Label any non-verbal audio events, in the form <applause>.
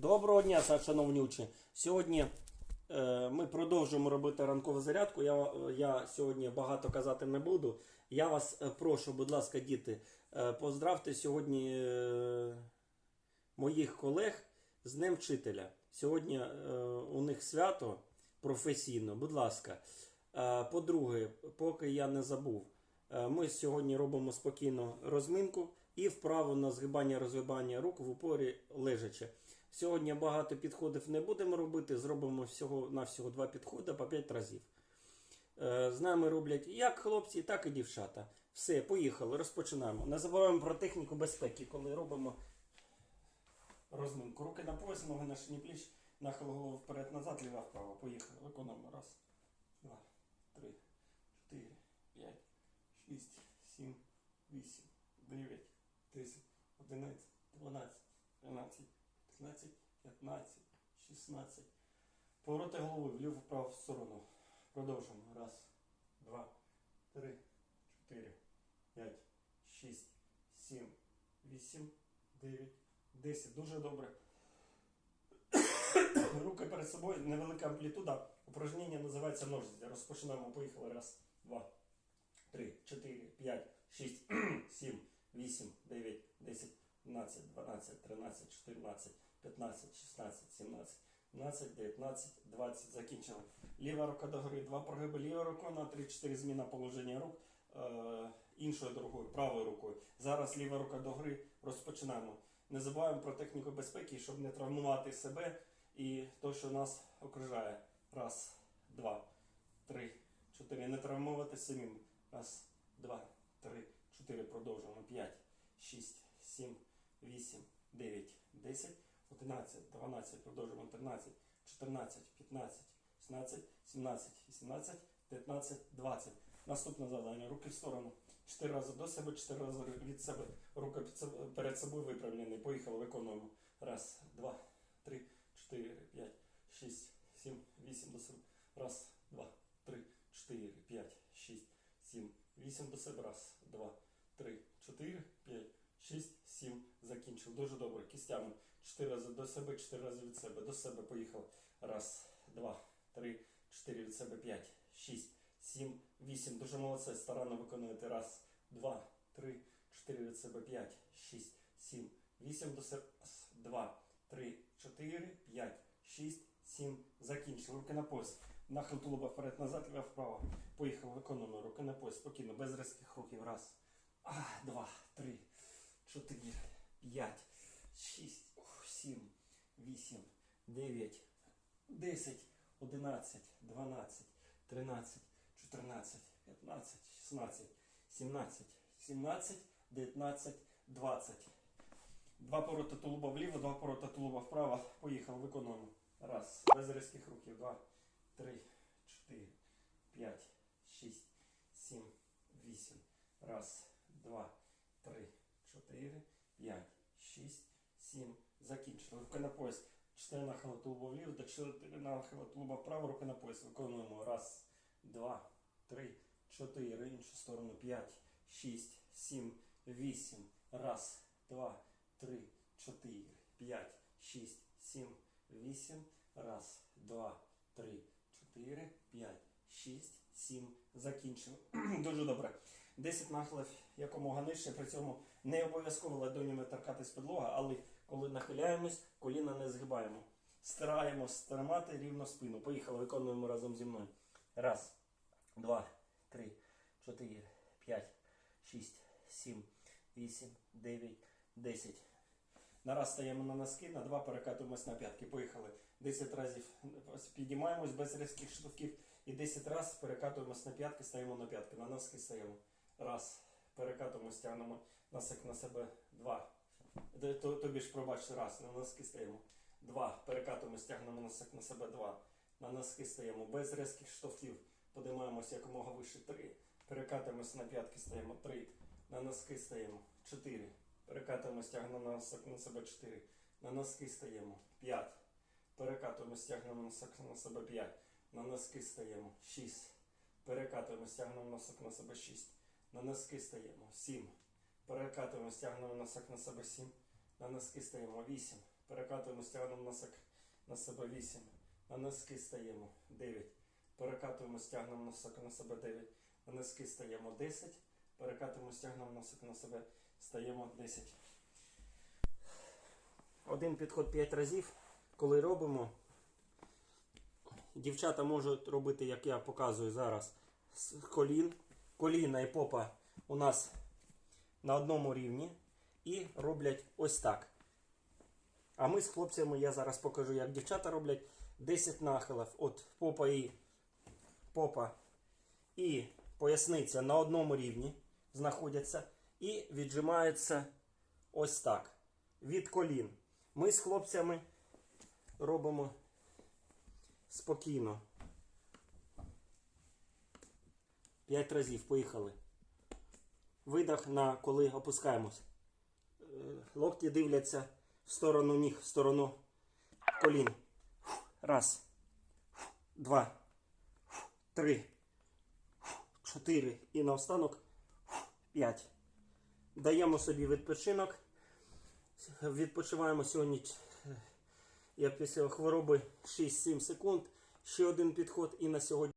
Доброго дня, шановні учні. Сьогодні е, ми продовжуємо робити ранкову зарядку. Я, я сьогодні багато казати не буду. Я вас е, прошу, будь ласка, діти, е, поздравте сьогодні е, моїх колег з Днем Вчителя. Сьогодні е, у них свято професійно, будь ласка. Е, по-друге, поки я не забув, е, ми сьогодні робимо спокійно розминку і вправу на згибання розгибання рук в упорі лежачи. Сьогодні багато підходів не будемо робити, зробимо всього на всього два підходи по 5 разів. Е, З нами роблять як хлопці, так і дівчата. Все, поїхали, розпочинаємо. Не забуваємо про техніку безпеки, коли робимо розминку. Руки на пояс, ноги на шині пліч, нахил голову вперед назад, ліва вправо. Поїхали. Виконуємо. Раз, два, три, чотири, п'ять, шість, сім, вісім, дев'ять, десять, одинадцять, дванадцять, тринадцять. 15, 15, 16. Повороти голови вліво вправо в сторону. Продовжуємо. Раз, два, три, чотири, п'ять, шість, сім, вісім, дев'ять, десять. Дуже добре. <coughs> Руки перед собою, невелика амплітуда. Упражнення називається ножиці. Розпочинаємо. Поїхали. Раз, два, три, чотири, п'ять, шість, сім, вісім, дев'ять, десять. 12, 12, 13, 14, 15, 16, 17, 17, 19, 20. Закінчили. Ліва рука догори, два прогиби ліва рука на 3-4 зміна положення рук е, іншою другою, правою рукою. Зараз ліва рука догори. Розпочинаємо. Не забуваємо про техніку безпеки, щоб не травмувати себе і то, що нас окружає. Раз, два, три, чотири. Не травмувати самим. Раз, два, три, чотири. Продовжуємо. П'ять, шість, сім. 8, 9, 10, 11, 12, продовжуємо 13, 14, 15, 16, 17, 18, 19, 20. Наступне завдання. Руки в сторону. 4 рази до себе, 4 рази від себе. Рука перед собою виправлені. Поїхали, виконуємо. Раз, два, три, чотири, п'ять, шість, сім, вісім до себе. Раз, два, три, чотири, п'ять, шість, сім, вісім до себе. Раз, два, три, чотири, п'ять. 6, 7, закінчив. Дуже добре. Кістями. 4 рази до себе, 4 рази від себе. До себе поїхав. Раз, два, три, 4 від себе, 5, 6, 7, 8. Дуже молодце. Старанно виконуєте. Раз, два, три, 4 від себе, 5, 6, 7, 8 до себе. Раз, два, три, 4, 5, 6, 7. Закінчив. Руки на пояс. Нахил тулуба вперед, назад, ліва вправо. Поїхав. Виконуємо. Руки на пояс. Спокійно, без різких рухів. Раз, два, три. 4, 5, 6, 7, 8, 9, 10, 11, 12, 13, 14, 15, 16, 17, 17, 19, 20. Два повороти тулуба вліво, два повороти тулуба вправо. Поїхали, виконуємо. Раз. Без різких рухів. Два, три, чотири, п'ять, шість, сім, вісім. Раз, два, три. 4, 5, 6, 7. Закінчили. Руки на пояс. 4 нахила тулуба вліво, до 4 нахила тулуба вправо, руки на пояс. Виконуємо. Раз, два, три, чотири. Іншу сторону. 5, 6, 7, 8. Раз, два, три, чотири, 5, 6, 7, 8. Раз, два, три, чотири, 5, 6, 7. Закінчили. <clears throat> Дуже добре. 10 нахилів якомога нижче, при цьому не обов'язково ладонями торкатись підлога, але коли нахиляємось, коліна не згибаємо. Стараємось тримати рівно спину. Поїхали, виконуємо разом зі мною. Раз, два, три, чотири, п'ять, шість, сім, вісім, дев'ять, десять. На раз стаємо на носки, на два перекатуємось на п'ятки. Поїхали. 10 разів підіймаємось без різких штовхів. І 10 разів перекатуємось на п'ятки, стаємо на п'ятки. На носки стаємо. Раз. Перекатуємо, стягнемо носик на себе. Два. Тобі ж пробач, раз. На носки стаємо. Два. Перекатуємо, стягнемо носик на себе. Два. На носки стаємо. Без різких штовхів. Подимаємося якомога вище. Три. Перекатуємось на п'ятки, стаємо. Три. На носки стаємо. Чотири. Перекатуємо, стягнемо носик на себе. Чотири. На носки стаємо. П'ять. Перекатуємо, стягнемо носик на себе. П'ять. На носки стаємо. Шість. Перекатуємо, стягнемо носик на себе. Шість. На носки стаємо. 7. Перекатуємо, стягнемо носок на себе 7. На носки стаємо 8. Перекатуємо, стягнемо носок на себе 8. На носки стаємо 9. Перекатуємо, стягнемо носок на себе 9. На носки стаємо 10. Перекатуємо, стягнемо носок на себе, стаємо 10. Один підход 5 разів. Коли робимо, дівчата можуть робити, як я показую зараз, з колін. Коліна і попа у нас на одному рівні. І роблять ось так. А ми з хлопцями, я зараз покажу, як дівчата роблять 10 нахилів. От попа і попа і поясниця на одному рівні знаходяться і віджимаються ось так. Від колін. Ми з хлопцями робимо спокійно. 5 разів. Поїхали. Видах на коли опускаємось. Е, Локті дивляться в сторону ніг, в сторону колін. Раз. Два. Три. Чотири. І наостанок п'ять. Даємо собі відпочинок. Відпочиваємо сьогодні, е, як після хвороби, 6-7 секунд. Ще один підход і на сьогодні.